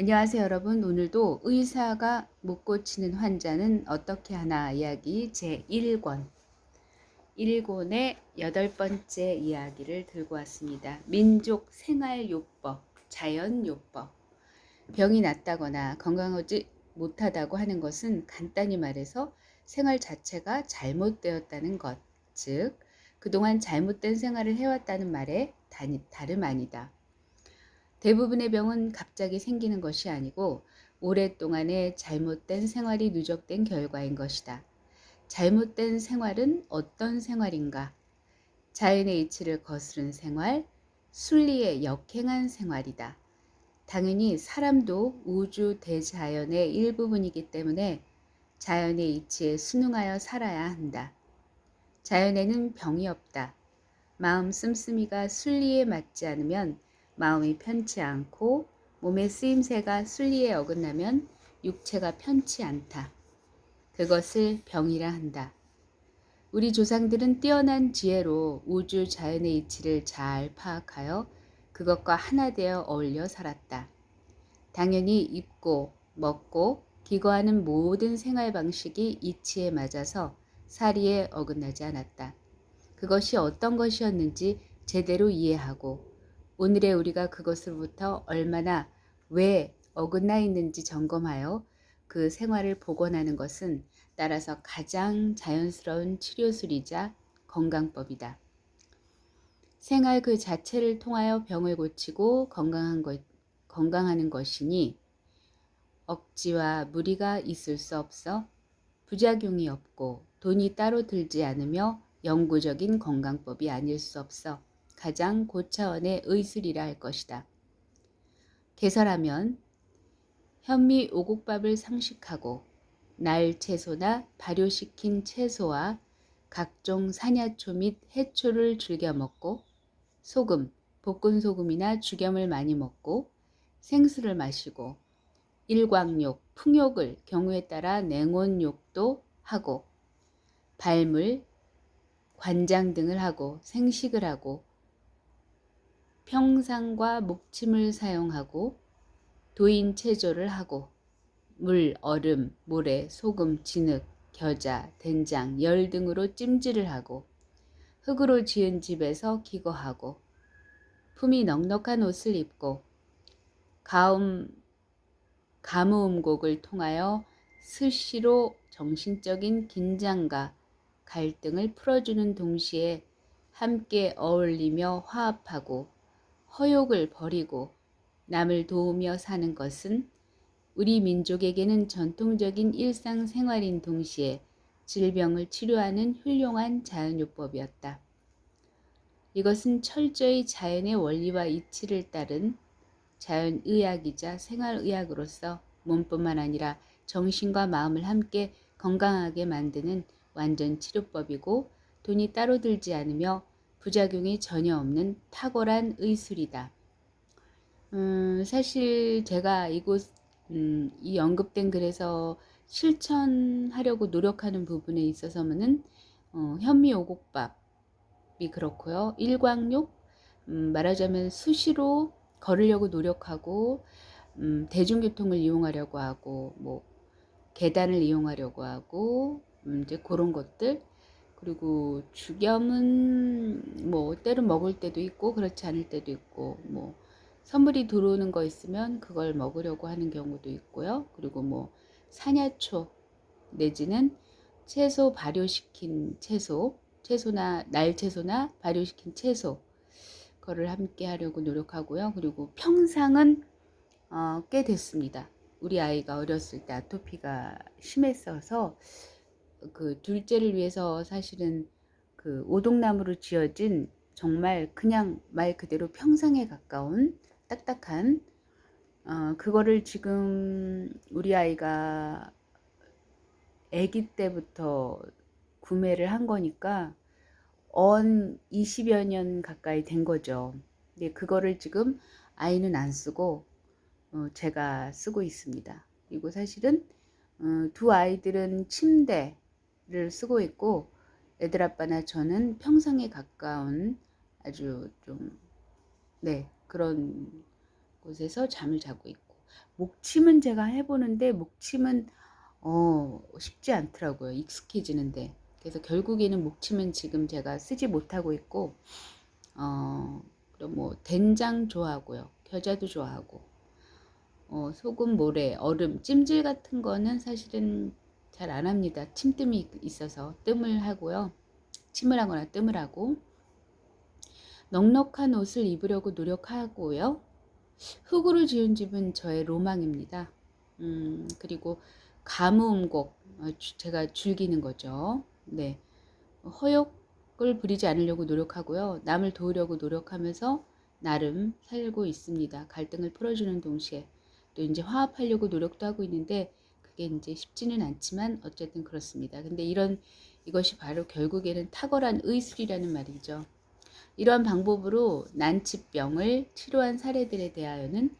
안녕하세요 여러분 오늘도 의사가 못 고치는 환자는 어떻게 하나 이야기 제1권 1권의 여덟 번째 이야기를 들고 왔습니다. 민족 생활요법, 자연요법 병이 났다거나 건강하지 못하다고 하는 것은 간단히 말해서 생활 자체가 잘못되었다는 것, 즉 그동안 잘못된 생활을 해왔다는 말에 다름 아니다. 대부분의 병은 갑자기 생기는 것이 아니고 오랫동안의 잘못된 생활이 누적된 결과인 것이다. 잘못된 생활은 어떤 생활인가? 자연의 이치를 거스른 생활, 순리에 역행한 생활이다. 당연히 사람도 우주 대자연의 일부분이기 때문에 자연의 이치에 순응하여 살아야 한다. 자연에는 병이 없다. 마음 씀씀이가 순리에 맞지 않으면 마음이 편치 않고 몸의 쓰임새가 순리에 어긋나면 육체가 편치 않다. 그것을 병이라 한다. 우리 조상들은 뛰어난 지혜로 우주 자연의 이치를 잘 파악하여 그것과 하나 되어 어울려 살았다. 당연히 입고, 먹고, 기거하는 모든 생활 방식이 이치에 맞아서 사리에 어긋나지 않았다. 그것이 어떤 것이었는지 제대로 이해하고 오늘의 우리가 그것으로부터 얼마나 왜 어긋나 있는지 점검하여 그 생활을 복원하는 것은 따라서 가장 자연스러운 치료술이자 건강법이다. 생활 그 자체를 통하여 병을 고치고 건강한 것, 건강하는 것이니 억지와 무리가 있을 수 없어 부작용이 없고 돈이 따로 들지 않으며 영구적인 건강법이 아닐 수 없어 가장 고차원의 의술이라 할 것이다. 개설하면 현미 오곡밥을 상식하고 날 채소나 발효시킨 채소와 각종 산야초 및 해초를 즐겨 먹고 소금, 볶은 소금이나 죽염을 많이 먹고 생수를 마시고 일광욕, 풍욕을 경우에 따라 냉온욕도 하고 발물, 관장 등을 하고 생식을 하고 평상과 목침을 사용하고 도인 체조를 하고 물, 얼음, 모래, 소금, 진흙, 겨자, 된장, 열 등으로 찜질을 하고 흙으로 지은 집에서 기거하고 품이 넉넉한 옷을 입고 가음 가무음곡을 통하여 스시로 정신적인 긴장과 갈등을 풀어주는 동시에 함께 어울리며 화합하고 허욕을 버리고 남을 도우며 사는 것은 우리 민족에게는 전통적인 일상생활인 동시에 질병을 치료하는 훌륭한 자연요법이었다. 이것은 철저히 자연의 원리와 이치를 따른 자연의학이자 생활의학으로서 몸뿐만 아니라 정신과 마음을 함께 건강하게 만드는 완전 치료법이고 돈이 따로 들지 않으며 부작용이 전혀 없는 탁월한 의술이다. 음, 사실 제가 이곳 음, 이 언급된 글에서 실천하려고 노력하는 부분에 있어서는 어, 현미 오곡밥이 그렇고요. 일광욕 음, 말하자면 수시로 걸으려고 노력하고 음, 대중교통을 이용하려고 하고 뭐 계단을 이용하려고 하고 음, 이제 그런 것들 그리고 죽염은 뭐 때로 먹을 때도 있고 그렇지 않을 때도 있고 뭐 선물이 들어오는 거 있으면 그걸 먹으려고 하는 경우도 있고요. 그리고 뭐 사냐초 내지는 채소 발효시킨 채소, 채소나 날채소나 발효시킨 채소 거를 함께 하려고 노력하고요. 그리고 평상은 어, 꽤 됐습니다. 우리 아이가 어렸을 때 아토피가 심했어서 그 둘째를 위해서 사실은 그 오동나무로 지어진 정말 그냥 말 그대로 평상에 가까운 딱딱한 어, 그거를 지금 우리 아이가 아기 때부터 구매를 한 거니까 언 20여 년 가까이 된 거죠. 근데 그거를 지금 아이는 안 쓰고 어, 제가 쓰고 있습니다. 그리고 사실은 어, 두 아이들은 침대 를 쓰고 있고 애들 아빠나 저는 평상에 가까운 아주 좀 네 그런 곳에서 잠을 자고 있고 목침은 제가 해보는데 목침은 어, 쉽지 않더라고요. 익숙해지는데. 그래서 결국에는 목침은 지금 제가 쓰지 못하고 있고 어, 그리고 뭐 된장 좋아하고요. 겨자도 좋아하고 어, 소금, 모래, 얼음, 찜질 같은 거는 사실은 잘 안 합니다. 침뜸이 있어서 뜸을 하고요. 침을 하거나 뜸을 하고 넉넉한 옷을 입으려고 노력하고요. 흙으로 지은 집은 저의 로망입니다. 음, 그리고 가무음곡 어, 제가 즐기는 거죠. 네. 허욕을 부리지 않으려고 노력하고요. 남을 도우려고 노력하면서 나름 살고 있습니다. 갈등을 풀어주는 동시에 또 이제 화합하려고 노력도 하고 있는데 그게 이제 쉽지는 않지만 어쨌든 그렇습니다. 근데 이런 이것이 바로 결국에는 탁월한 의술이라는 말이죠. 이러한 방법으로 난치병을 치료한 사례들에 대하여는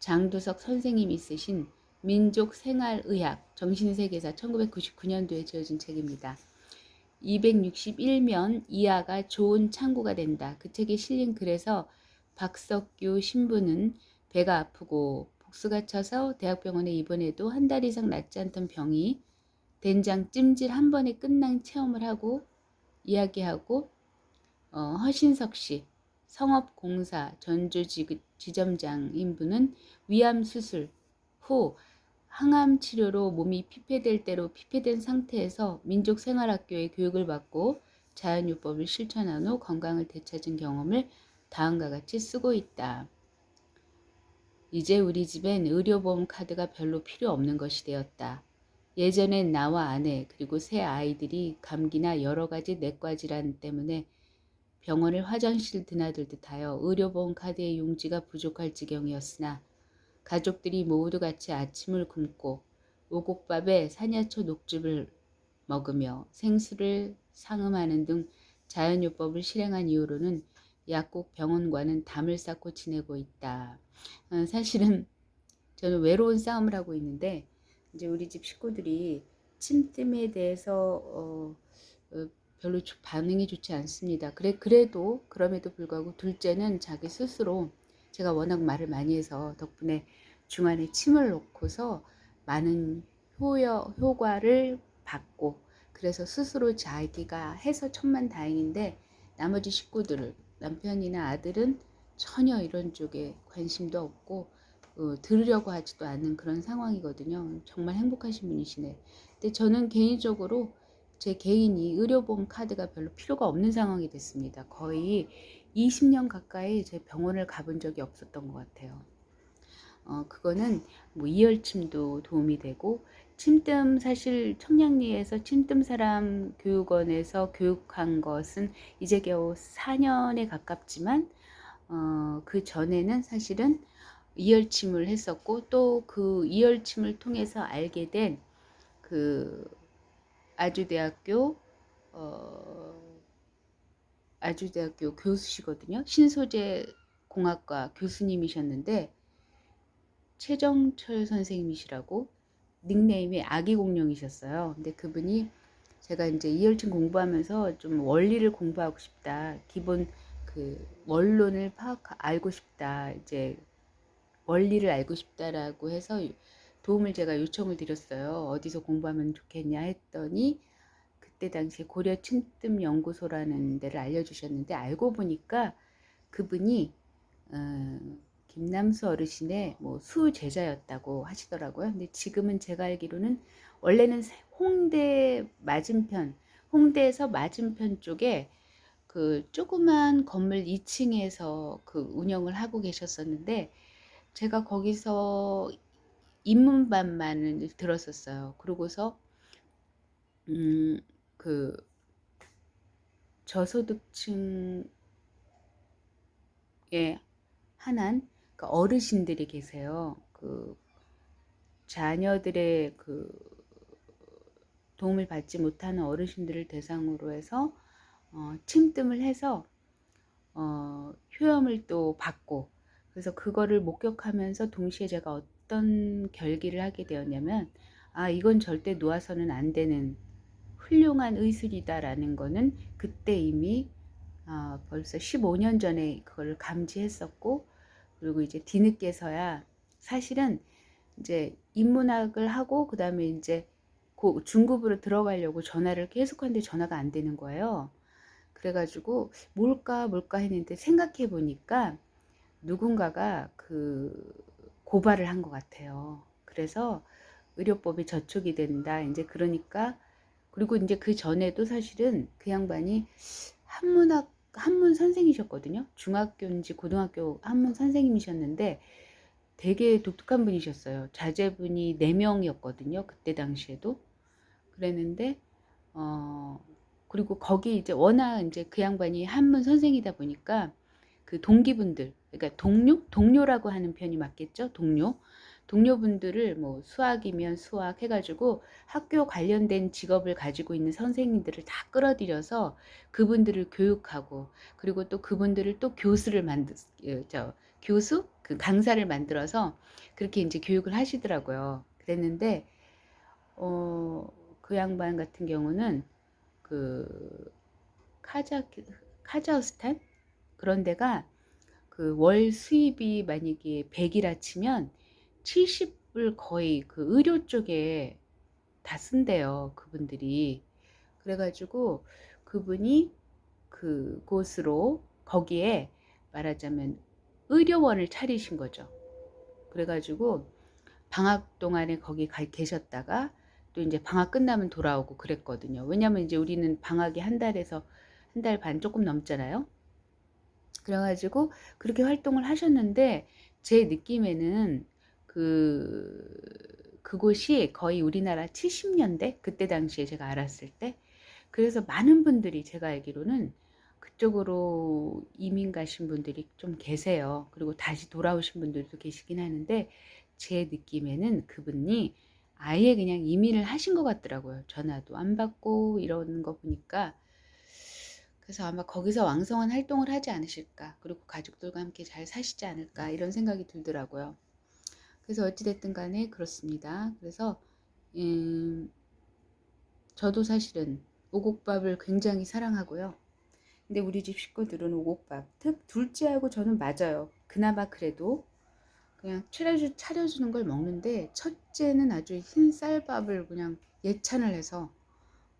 장두석 선생님이 쓰신 민족생활의학 정신세계사 1999년도에 지어진 책입니다. 261면 이하가 좋은 창구가 된다. 그 책에 실린 글에서 박석규 신부는 배가 아프고 복수가 쳐서 대학병원에 입원해도 한 달 이상 낫지 않던 병이 된장 찜질 한 번에 끝난 체험을 하고 이야기하고 어, 허신석 씨 성업공사 전주 지점장인 분은 위암 수술 후 항암 치료로 몸이 피폐될 대로 피폐된 상태에서 민족생활학교의 교육을 받고 자연요법을 실천한 후 건강을 되찾은 경험을 다음과 같이 쓰고 있다. 이제 우리 집엔 의료보험 카드가 별로 필요 없는 것이 되었다. 예전엔 나와 아내 그리고 새 아이들이 감기나 여러 가지 내과 질환 때문에 병원을 화장실 드나들 듯 하여 의료보험 카드의 용지가 부족할 지경이었으나 가족들이 모두 같이 아침을 굶고 오곡밥에 사냐초 녹즙을 먹으며 생수를 상음하는 등 자연요법을 실행한 이후로는 약국 병원과는 담을 쌓고 지내고 있다. 어, 사실은 저는 외로운 싸움을 하고 있는데 이제 우리 집 식구들이 침뜸에 대해서 어, 어, 별로 반응이 좋지 않습니다. 그래 그래도 그럼에도 불구하고 둘째는 자기 스스로 제가 워낙 말을 많이 해서 덕분에 중안에 침을 놓고서 많은 효여, 효과를 받고 그래서 스스로 자기가 해서 천만 다행인데 나머지 식구들을 남편이나 아들은 전혀 이런 쪽에 관심도 없고 어, 들으려고 하지도 않는 그런 상황이거든요. 정말 행복하신 분이시네. 근데 저는 개인적으로 제 개인이 의료보험 카드가 별로 필요가 없는 상황이 됐습니다. 거의 20년 가까이 제 병원을 가본 적이 없었던 것 같아요. 어, 그거는 뭐 이열침도 도움이 되고 침뜸 사실 청량리에서 침뜸 사람 교육원에서 교육한 것은 이제 겨우 4년에 가깝지만 어, 그 전에는 사실은 이열침을 했었고 또 그 이열침을 통해서 알게 된 그 아주대학교 어, 아주대학교 교수시거든요. 신소재 공학과 교수님이셨는데 최정철 선생님이시라고 닉네임이 아기 공룡이셨어요. 근데 그분이 제가 이제 이열침 공부하면서 좀 원리를 공부하고 싶다. 기본 그 원론을 파악 알고 싶다. 이제 원리를 알고 싶다라고 해서 도움을 제가 요청을 드렸어요. 어디서 공부하면 좋겠냐 했더니 그때 당시에 고려 침뜸 연구소라는 데를 알려주셨는데 알고 보니까 그분이 어, 김남수 어르신의 뭐 수제자였다고 하시더라고요. 근데 지금은 제가 알기로는 원래는 홍대 맞은편, 홍대에서 맞은편 쪽에 그 조그만 건물 2층에서 그 운영을 하고 계셨었는데 제가 거기서 입문반만을 들었었어요. 그러고서 음 그 저소득층에 한한 그 어르신들이 계세요. 그 자녀들의 그 도움을 받지 못하는 어르신들을 대상으로 해서 어, 침뜸을 해서 어, 효염을 또 받고 그래서 그거를 목격하면서 동시에 제가 어떤 결기를 하게 되었냐면 아 이건 절대 놓아서는 안 되는 훌륭한 의술이다라는 거는 그때 이미 어, 벌써 15년 전에 그걸 감지했었고 그리고 이제 뒤늦게서야 사실은 이제 인문학을 하고 그다음에 이제 고 중급으로 들어가려고 전화를 계속하는데 전화가 안 되는 거예요. 그래가지고 뭘까 뭘까 했는데 생각해 보니까 누군가가 그 고발을 한 것 같아요. 그래서 의료법이 저촉이 된다. 이제 그러니까 그리고 이제 그 전에도 사실은 그 양반이 한문학 한문 선생이셨거든요. 중학교인지 고등학교 한문 선생님이셨는데 되게 독특한 분이셨어요. 자제분이 4명이었거든요. 그때 당시에도. 그랬는데 어 그리고 거기 이제 워낙 이제 그 양반이 한문 선생이다 보니까 그 동기분들 그러니까 동료 동료라고 하는 편이 맞겠죠 동료 동료분들을 뭐 수학이면 수학 해가지고 학교 관련된 직업을 가지고 있는 선생님들을 다 끌어들여서 그분들을 교육하고 그리고 또 그분들을 또 교수를 만들 저 교수 그 강사를 만들어서 그렇게 이제 교육을 하시더라고요. 그랬는데 어, 그 양반 같은 경우는 그 카자 카자흐스탄 그런 데가 그 월 수입이 만약에 100이라 치면 70을 거의 그 의료 쪽에 다 쓴대요. 그분들이. 그래가지고 그분이 그곳으로 거기에 말하자면 의료원을 차리신 거죠. 그래가지고 방학 동안에 거기 가 계셨다가 또 이제 방학 끝나면 돌아오고 그랬거든요. 왜냐면 이제 우리는 방학이 한 달에서 한 달 반 조금 넘잖아요. 그래가지고 그렇게 활동을 하셨는데 제 느낌에는 그 그곳이 거의 우리나라 70년대 그때 당시에 제가 알았을 때 그래서 많은 분들이 제가 알기로는 그쪽으로 이민 가신 분들이 좀 계세요. 그리고 다시 돌아오신 분들도 계시긴 하는데 제 느낌에는 그분이 아예 그냥 이민을 하신 것 같더라고요. 전화도 안 받고 이러는 거 보니까 그래서 아마 거기서 왕성한 활동을 하지 않으실까 그리고 가족들과 함께 잘 사시지 않을까 이런 생각이 들더라고요. 그래서 어찌됐든 간에 그렇습니다. 그래서 음, 저도 사실은 오곡밥을 굉장히 사랑하고요. 근데 우리 집 식구들은 오곡밥, 특 둘째하고 저는 맞아요. 그나마 그래도 그냥 차려주, 차려주는 걸 먹는데 첫째는 아주 흰 쌀밥을 그냥 예찬을 해서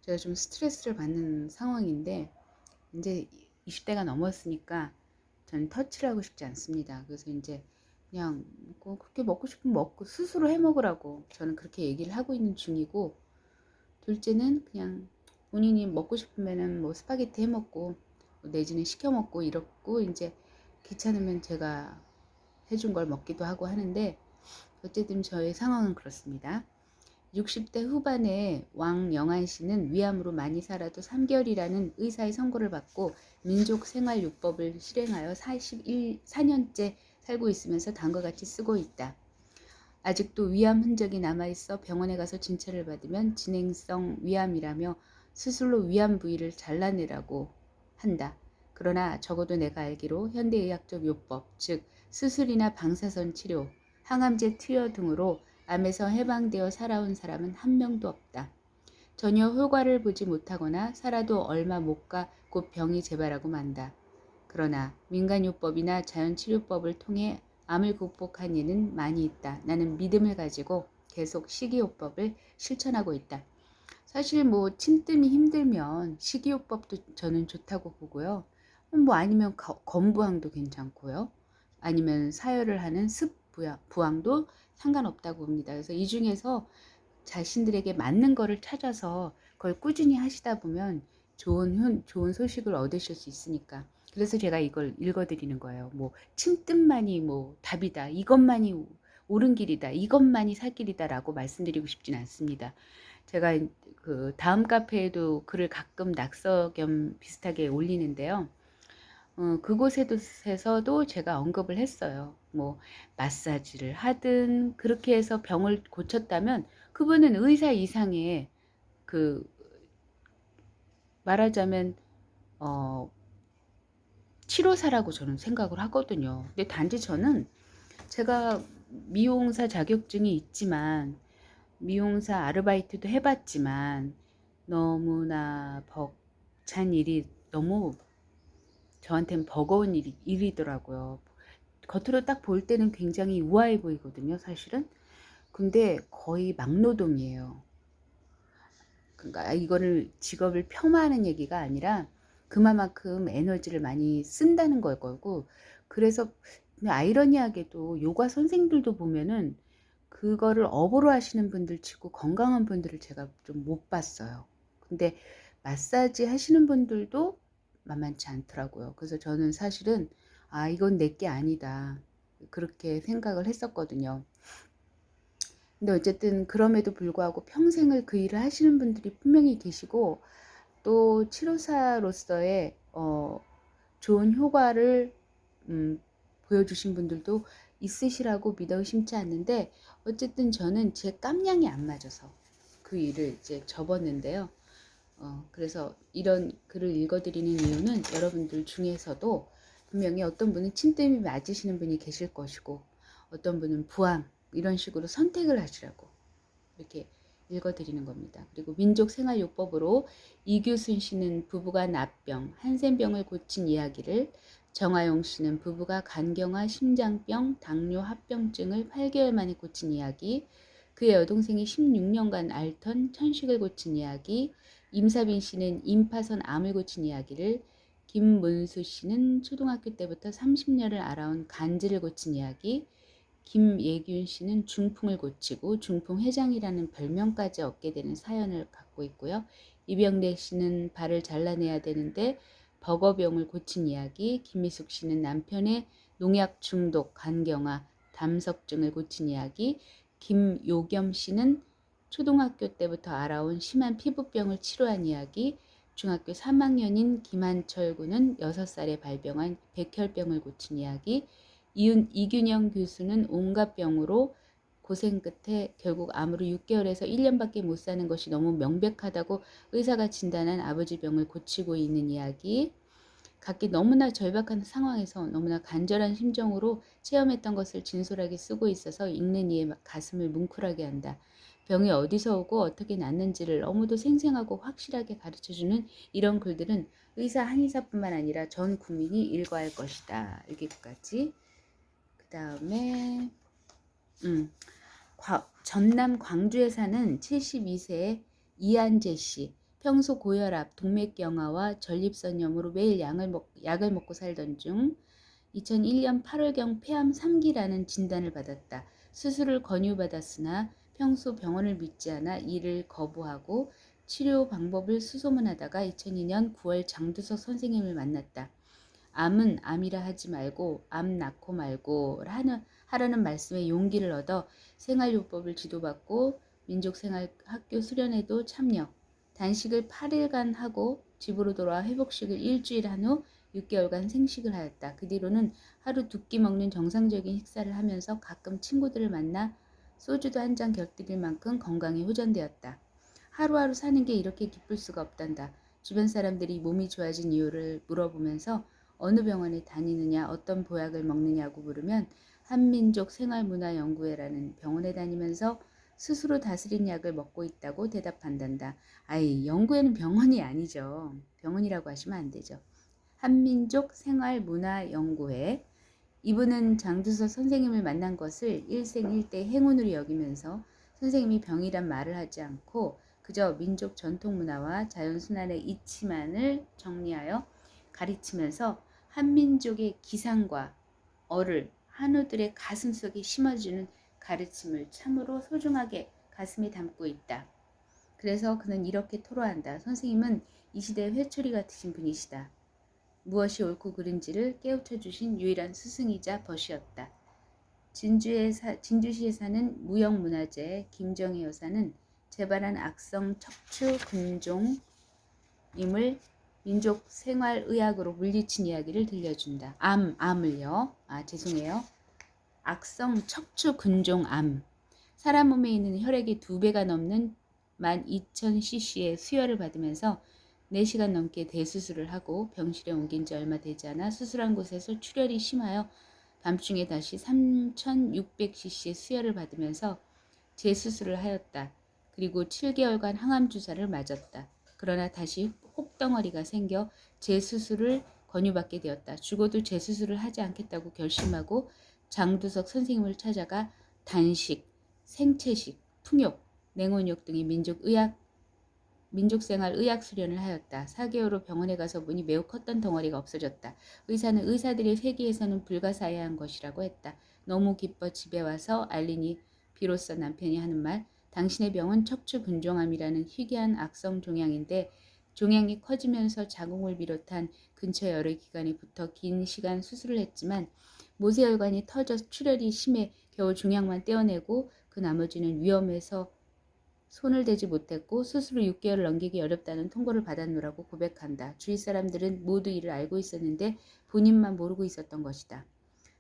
제가 좀 스트레스를 받는 상황인데 이제 20대가 넘었으니까 저는 터치를 하고 싶지 않습니다. 그래서 이제 그냥 뭐 그렇게 먹고 싶으면 먹고 스스로 해 먹으라고 저는 그렇게 얘기를 하고 있는 중이고 둘째는 그냥 본인이 먹고 싶으면은 뭐 스파게티 해 먹고 내지는 시켜 먹고 이렇고 이제 귀찮으면 제가 해준 걸 먹기도 하고 하는데 어쨌든 저의 상황은 그렇습니다. 60대 후반에 왕영안 씨는 위암으로 많이 살아도 3개월이라는 의사의 선고를 받고 민족생활요법을 실행하여 41, 4년째 살고 있으면서 다음과 같이 쓰고 있다. 아직도 위암 흔적이 남아있어 병원에 가서 진찰을 받으면 진행성 위암이라며 스스로 위암 부위를 잘라내라고 한다. 그러나 적어도 내가 알기로 현대의학적 요법, 즉 수술이나 방사선 치료, 항암제 투여 등으로 암에서 해방되어 살아온 사람은 한 명도 없다. 전혀 효과를 보지 못하거나 살아도 얼마 못 가 곧 병이 재발하고 만다. 그러나 민간요법이나 자연치료법을 통해 암을 극복한 예는 많이 있다. 나는 믿음을 가지고 계속 식이요법을 실천하고 있다. 사실 뭐 침뜸이 힘들면 식이요법도 저는 좋다고 보고요. 뭐 아니면 건부항도 괜찮고요. 아니면 사열을 하는 습부항도 상관없다고 봅니다. 그래서 이 중에서 자신들에게 맞는 거를 찾아서 그걸 꾸준히 하시다 보면 좋은 좋은 소식을 얻으실 수 있으니까 그래서 제가 이걸 읽어드리는 거예요. 뭐 침뜸만이 뭐 답이다. 이것만이 옳은 길이다. 이것만이 살 길이다라고 말씀드리고 싶진 않습니다. 제가 그 다음 카페에도 글을 가끔 낙서 겸 비슷하게 올리는데요. 어, 그곳에서도 제가 언급을 했어요. 뭐 마사지를 하든 그렇게 해서 병을 고쳤다면 그분은 의사 이상의 그 말하자면 어 치료사라고 저는 생각을 하거든요. 근데 단지 저는 제가 미용사 자격증이 있지만 미용사 아르바이트도 해봤지만 너무나 벅찬 일이 너무 저한테는 버거운 일이, 일이더라고요. 겉으로 딱 볼 때는 굉장히 우아해 보이거든요, 사실은. 근데 거의 막노동이에요. 그러니까 이거를 직업을 폄하하는 얘기가 아니라 그만큼 에너지를 많이 쓴다는 걸 거고 그래서 아이러니하게도 요가 선생들도 보면은 그거를 업으로 하시는 분들 치고 건강한 분들을 제가 좀 못 봤어요. 근데 마사지 하시는 분들도 만만치 않더라고요. 그래서 저는 사실은 아 이건 내게 아니다 그렇게 생각을 했었거든요. 근데 어쨌든 그럼에도 불구하고 평생을 그 일을 하시는 분들이 분명히 계시고 또 치료사로서의 어, 좋은 효과를 음, 보여주신 분들도 있으시라고 믿어 의심치 않는데 어쨌든 저는 제 깜냥이 안 맞아서 그 일을 이제 접었는데요. 어, 그래서 이런 글을 읽어드리는 이유는 여러분들 중에서도 분명히 어떤 분은 침땜이 맞으시는 분이 계실 것이고 어떤 분은 부항 이런 식으로 선택을 하시라고 이렇게 읽어드리는 겁니다. 그리고 민족생활요법으로 이규순 씨는 부부가 납병, 한센병을 고친 이야기를 정아용 씨는 부부가 간경화 심장병, 당뇨 합병증을 8개월 만에 고친 이야기, 그의 여동생이 16년간 앓던 천식을 고친 이야기, 임사빈 씨는 임파선 암을 고친 이야기를, 김문수 씨는 초등학교 때부터 30년을 알아온 간질을 고친 이야기, 김예균 씨는 중풍을 고치고 중풍 회장이라는 별명까지 얻게 되는 사연을 갖고 있고요. 이병래 씨는 발을 잘라내야 되는데 버거병을 고친 이야기, 김미숙 씨는 남편의 농약 중독, 간경화, 담석증을 고친 이야기, 김요겸 씨는 초등학교 때부터 알아온 심한 피부병을 치료한 이야기, 중학교 3학년인 김한철 군은 6살에 발병한 백혈병을 고친 이야기, 이윤, 이균영 교수는 온갖 병으로 고생 끝에 결국 암으로 6개월에서 1년밖에 못 사는 것이 너무 명백하다고 의사가 진단한 아버지 병을 고치고 있는 이야기. 각기 너무나 절박한 상황에서 너무나 간절한 심정으로 체험했던 것을 진솔하게 쓰고 있어서 읽는 이의 가슴을 뭉클하게 한다. 병이 어디서 오고 어떻게 낫는지를 너무도 생생하고 확실하게 가르쳐주는 이런 글들은 의사 한의사뿐만 아니라 전 국민이 읽어야 할 것이다. 여기까지. 그 다음에 음, 과, 전남 광주에 사는 72세의 이한재 씨. 평소 고혈압, 동맥경화와 전립선염으로 매일 약을, 먹, 약을 먹고 살던 중 2001년 8월경 폐암 3기라는 진단을 받았다. 수술을 권유받았으나 평소 병원을 믿지 않아 이를 거부하고 치료 방법을 수소문하다가 2002년 9월 장두석 선생님을 만났다. 암은 암이라 하지 말고 암 낳고 말고 하는, 하라는 말씀에 용기를 얻어 생활요법을 지도받고 민족생활학교 수련회도 참여. 단식을 8일간 하고 집으로 돌아와 회복식을 일주일 한 후 6개월간 생식을 하였다. 그 뒤로는 하루 두 끼 먹는 정상적인 식사를 하면서 가끔 친구들을 만나 소주도 한 잔 곁들일 만큼 건강이 호전되었다. 하루하루 사는 게 이렇게 기쁠 수가 없단다. 주변 사람들이 몸이 좋아진 이유를 물어보면서 어느 병원에 다니느냐, 어떤 보약을 먹느냐고 물으면 한민족 생활문화연구회라는 병원에 다니면서 스스로 다스린 약을 먹고 있다고 대답한단다. 아이, 연구회는 병원이 아니죠. 병원이라고 하시면 안 되죠. 한민족 생활문화연구회. 이분은 장두서 선생님을 만난 것을 일생일대 행운으로 여기면서 선생님이 병이란 말을 하지 않고 그저 민족 전통 문화와 자연 순환의 이치만을 정리하여 가르치면서 한민족의 기상과 어를 한우들의 가슴 속에 심어주는 가르침을 참으로 소중하게 가슴에 담고 있다. 그래서 그는 이렇게 토로한다. 선생님은 이 시대의 회초리 같으신 분이시다. 무엇이 옳고 그른지를 깨우쳐 주신 유일한 스승이자 벗이었다. 진주에 사, 진주시에 사는 무형문화재 김정희 여사는 재발한 악성 척추 근종임을 민족 생활의학으로 물리친 이야기를 들려준다. 암, 암을요. 아, 죄송해요. 악성 척추 근종 암. 사람 몸에 있는 혈액의 두 배가 넘는 12,000cc의 수혈을 받으면서 4시간 넘게 대수술을 하고 병실에 옮긴 지 얼마 되지 않아 수술한 곳에서 출혈이 심하여 밤중에 다시 3,600cc의 수혈을 받으면서 재수술을 하였다. 그리고 7개월간 항암 주사를 맞았다. 그러나 다시 혹덩어리가 생겨 재수술을 권유받게 되었다. 죽어도 재수술을 하지 않겠다고 결심하고 장두석 선생님을 찾아가 단식, 생채식, 풍욕, 냉온욕 등의 민족 의학 민족생활 의학 수련을 하였다. 4개월 후 병원에 가서 문이 매우 컸던 덩어리가 없어졌다. 의사는 의사들의 세계에서는 불가사의한 것이라고 했다. 너무 기뻐 집에 와서 알리니 비로소 남편이 하는 말 당신의 병은 척추 분종암이라는 희귀한 악성 종양인데 종양이 커지면서 자궁을 비롯한 근처 여러 기관에 붙어 긴 시간 수술을 했지만 모세혈관이 터져 출혈이 심해 겨우 종양만 떼어내고 그 나머지는 위험해서 손을 대지 못했고 수술 후 6개월을 넘기기 어렵다는 통보를 받았노라고 고백한다. 주위 사람들은 모두 이를 알고 있었는데 본인만 모르고 있었던 것이다.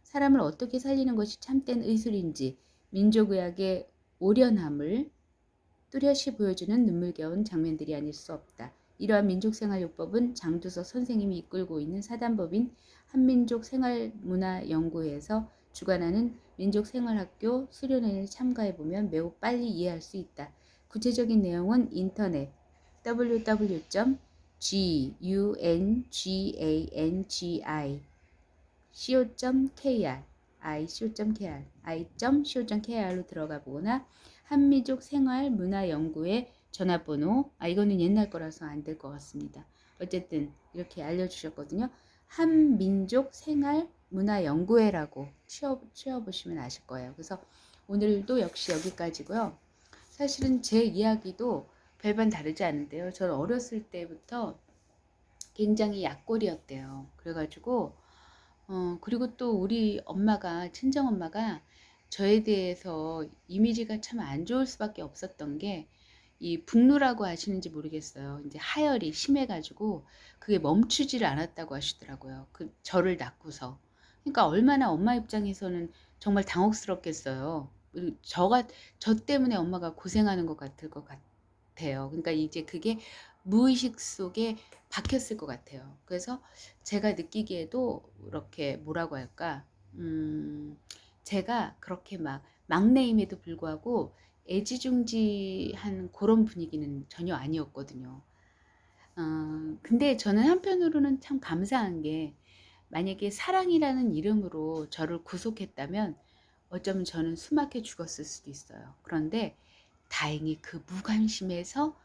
사람을 어떻게 살리는 것이 참된 의술인지 민족의학의 오련함을 뚜렷이 보여주는 눈물겨운 장면들이 아닐 수 없다. 이러한 민족생활요법은 장두석 선생님이 이끌고 있는 사단법인 한민족생활문화연구회에서 주관하는 민족생활학교 수련회에 참가해보면 매우 빨리 이해할 수 있다. 구체적인 내용은 인터넷 www.gungangi co.kr i.co.kr i.co.kr로 들어가 보거나 한민족 생활 문화 연구회 전화번호 아 이거는 옛날 거라서 안 될 것 같습니다. 어쨌든 이렇게 알려주셨거든요. 한민족 생활 문화 연구회라고 치어 치어 보시면 아실 거예요. 그래서 오늘도 역시 여기까지고요. 사실은 제 이야기도 별반 다르지 않은데요. 저는 어렸을 때부터 굉장히 약골이었대요. 그래가지고 어 그리고 또 우리 엄마가 친정 엄마가 저에 대해서 이미지가 참 안 좋을 수밖에 없었던 게 이 북루라고 아시는지 모르겠어요. 이제 하열이 심해가지고 그게 멈추지를 않았다고 하시더라고요. 그 저를 낳고서. 그러니까 얼마나 엄마 입장에서는 정말 당혹스럽겠어요. 저가 저 때문에 엄마가 고생하는 것 같을 것 같아요. 그러니까 이제 그게 무의식 속에 박혔을 것 같아요. 그래서 제가 느끼기에도 이렇게 뭐라고 할까, 음, 제가 그렇게 막 막내임에도 불구하고 애지중지한 그런 분위기는 전혀 아니었거든요. 어, 근데 저는 한편으로는 참 감사한 게 만약에 사랑이라는 이름으로 저를 구속했다면 어쩌면 저는 숨막혀 죽었을 수도 있어요. 그런데 다행히 그 무관심에서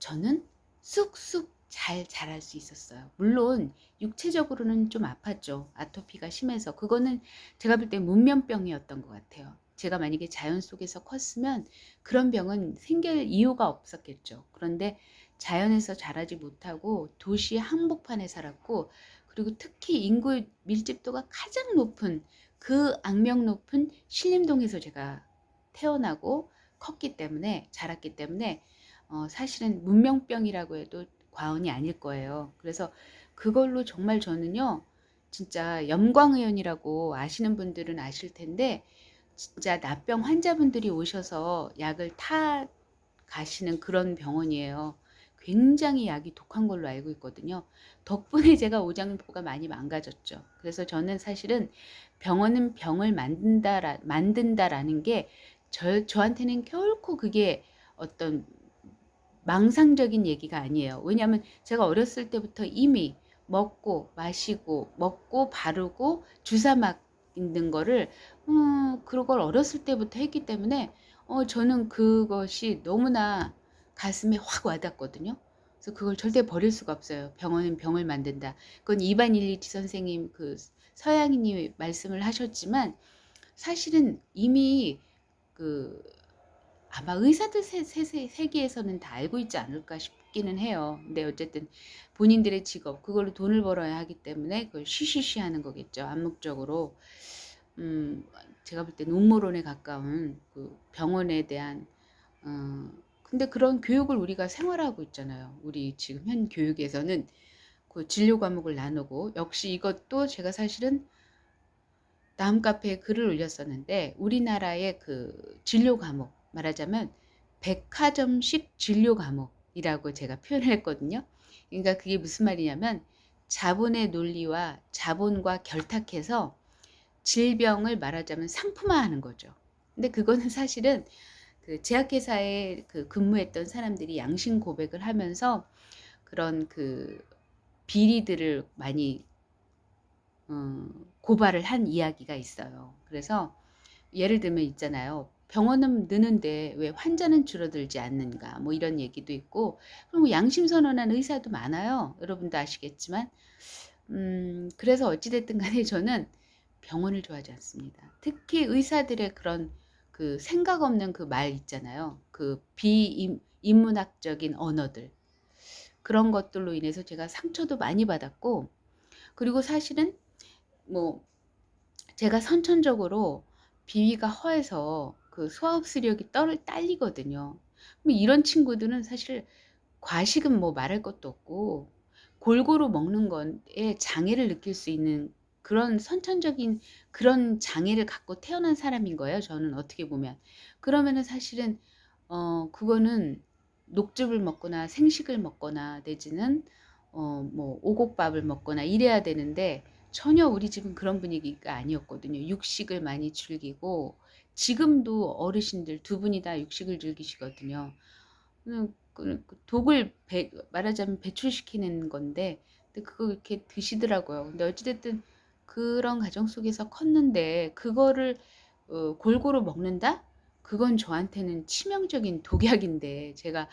저는 쑥쑥 잘 자랄 수 있었어요. 물론 육체적으로는 좀 아팠죠. 아토피가 심해서. 그거는 제가 볼 때 문면병이었던 것 같아요. 제가 만약에 자연 속에서 컸으면 그런 병은 생길 이유가 없었겠죠. 그런데 자연에서 자라지 못하고 도시 한복판에 살았고 그리고 특히 인구 밀집도가 가장 높은 그 악명 높은 신림동에서 제가 태어나고 컸기 때문에 자랐기 때문에 어, 사실은 문명병이라고 해도 과언이 아닐 거예요. 그래서 그걸로 정말 저는요 진짜 염광의원이라고 아시는 분들은 아실 텐데 진짜 납병 환자분들이 오셔서 약을 타 가시는 그런 병원이에요. 굉장히 약이 독한 걸로 알고 있거든요. 덕분에 제가 오장포가 많이 망가졌죠. 그래서 저는 사실은 병원은 병을 만든다, 만든다라는 게 저, 저한테는 결코 그게 어떤 망상적인 얘기가 아니에요. 왜냐하면 제가 어렸을 때부터 이미 먹고 마시고 먹고 바르고 주사 맞 는 거를 음, 그런 걸 어렸을 때부터 했기 때문에 어, 저는 그것이 너무나 가슴에 확 와닿거든요. 그래서 그걸 절대 버릴 수가 없어요. 병원은 병을 만든다. 그건 이반 일리치 선생님 그 서양인이 말씀을 하셨지만 사실은 이미 그 아마 의사들 세, 세, 세계에서는 다 알고 있지 않을까 싶 기는 해요. 근데 어쨌든 본인들의 직업 그걸로 돈을 벌어야 하기 때문에 그걸 쉬쉬쉬 하는 거겠죠. 암묵적으로 음, 제가 볼 때 음모론에 가까운 그 병원에 대한 어, 근데 그런 교육을 우리가 생활하고 있잖아요. 우리 지금 현 교육에서는 그 진료 과목을 나누고 역시 이것도 제가 사실은 다음 카페에 글을 올렸었는데 우리나라의 그 진료 과목 말하자면 백화점식 진료 과목 이라고 제가 표현을 했거든요. 그러니까 그게 무슨 말이냐면 자본의 논리와 자본과 결탁해서 질병을 말하자면 상품화하는 거죠. 근데 그거는 사실은 그 제약회사에 그 근무했던 사람들이 양심 고백을 하면서 그런 그 비리들을 많이 어, 고발을 한 이야기가 있어요. 그래서 예를 들면 있잖아요. 병원은 느는데 왜 환자는 줄어들지 않는가 뭐 이런 얘기도 있고 그리고 양심 선언한 의사도 많아요. 여러분도 아시겠지만 음 그래서 어찌 됐든 간에 저는 병원을 좋아하지 않습니다. 특히 의사들의 그런 그 생각 없는 그 말 있잖아요. 그 비인문학적인 언어들. 그런 것들로 인해서 제가 상처도 많이 받았고 그리고 사실은 뭐 제가 선천적으로 비위가 허해서 그 소화흡 수력이 떨 딸리거든요. 이런 친구들은 사실 과식은 뭐 말할 것도 없고 골고루 먹는 건에 장애를 느낄 수 있는 그런 선천적인 그런 장애를 갖고 태어난 사람인 거예요. 저는 어떻게 보면. 그러면은 사실은 어 그거는 녹즙을 먹거나 생식을 먹거나 내지는 어 뭐 오곡밥을 먹거나 이래야 되는데 전혀 우리 집은 그런 분위기가 아니었거든요. 육식을 많이 즐기고 지금도 어르신들 두 분이 다 육식을 즐기시거든요. 음, 그- 그 독을 배, 말하자면 배출시키는 건데 그거 이렇게 드시더라고요. 근데 어찌됐든 그런 가정 속에서 컸는데 그거를 어, 골고루 먹는다? 그건 저한테는 치명적인 독약인데 제가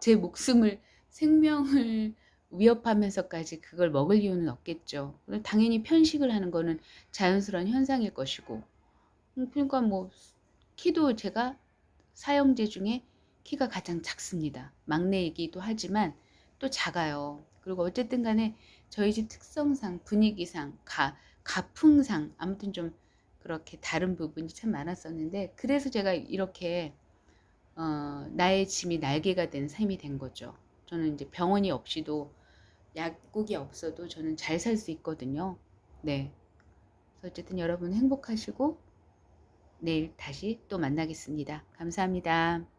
제 목숨을 생명을 위협하면서까지 그걸 먹을 이유는 없겠죠. 당연히 편식을 하는 거는 자연스러운 현상일 것이고. 음, 그러니까 뭐 키도 제가 사형제 중에 키가 가장 작습니다. 막내이기도 하지만 또 작아요. 그리고 어쨌든 간에 저희 집 특성상 분위기상 가, 가풍상 아무튼 좀 그렇게 다른 부분이 참 많았었는데 그래서 제가 이렇게 어, 나의 짐이 날개가 된 셈이 된 거죠. 저는 이제 병원이 없이도 약국이 없어도 저는 잘 살 수 있거든요. 네. 어쨌든 여러분 행복하시고 내일 다시 또 만나겠습니다. 감사합니다.